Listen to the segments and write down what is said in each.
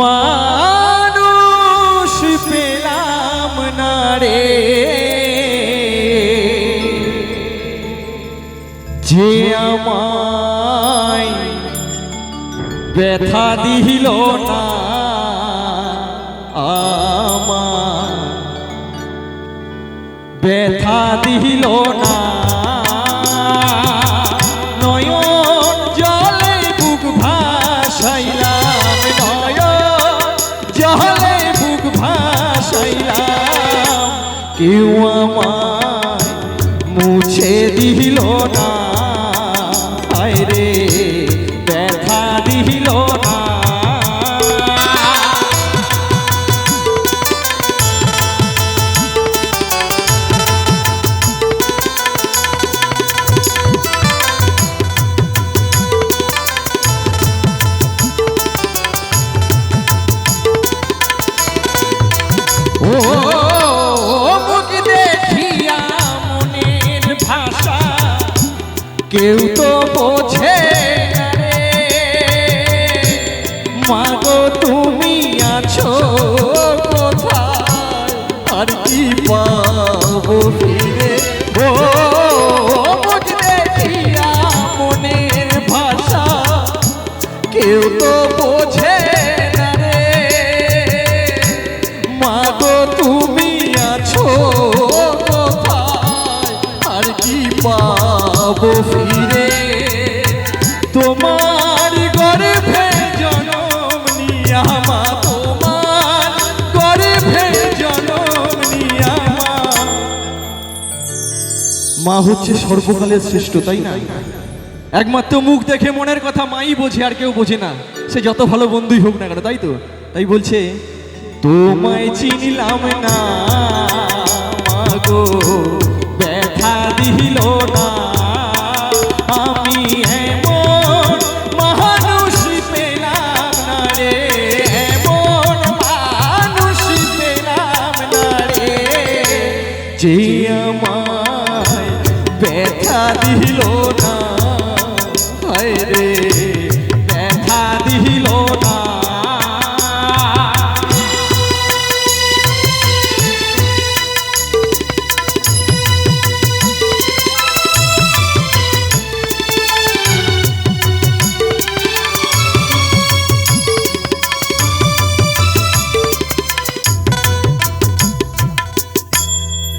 মানুষ পেলাম না রে। যে আমায় ব্যথা দিল না আমার ব্যথা দিল না। কেউ আমায় মুছে দিল না। কেউ তো বোঝে মাগো তুমি আছো কোথায়? আর কি পাবো? পাবো ফিরে, তোমার গর্ভে জনম মা, তোমার গর্ভে জনম মা হচ্ছে সর্বকালের শ্রেষ্ঠ, তাই না? একমাত্র মুখ দেখে মনের কথা মাই বোঝে, আর কেউ বোঝে না। সে যত ভালো বন্ধুই হোক না কেন, তাই তো? তাই বলছে, তোমায় চিনিলাম না। যে আমায় ব্যথা দিল না। হায় রে।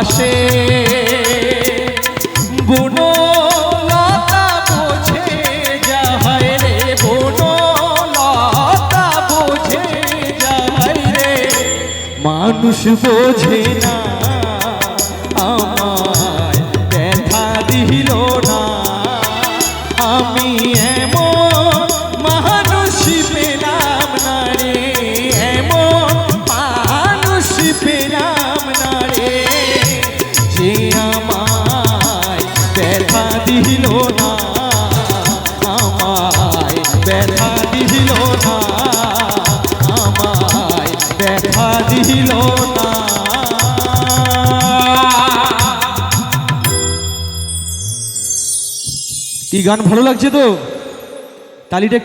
ভাসে বুনো লতা বোঝে যাহাই রে বুনো লতা বোঝে যাহাই রে। মানুষ বোঝে না ব্যথা দিল না আমায় ব্যথা দিল না কি গান ভালো লাগছে তো? তালিটা একটু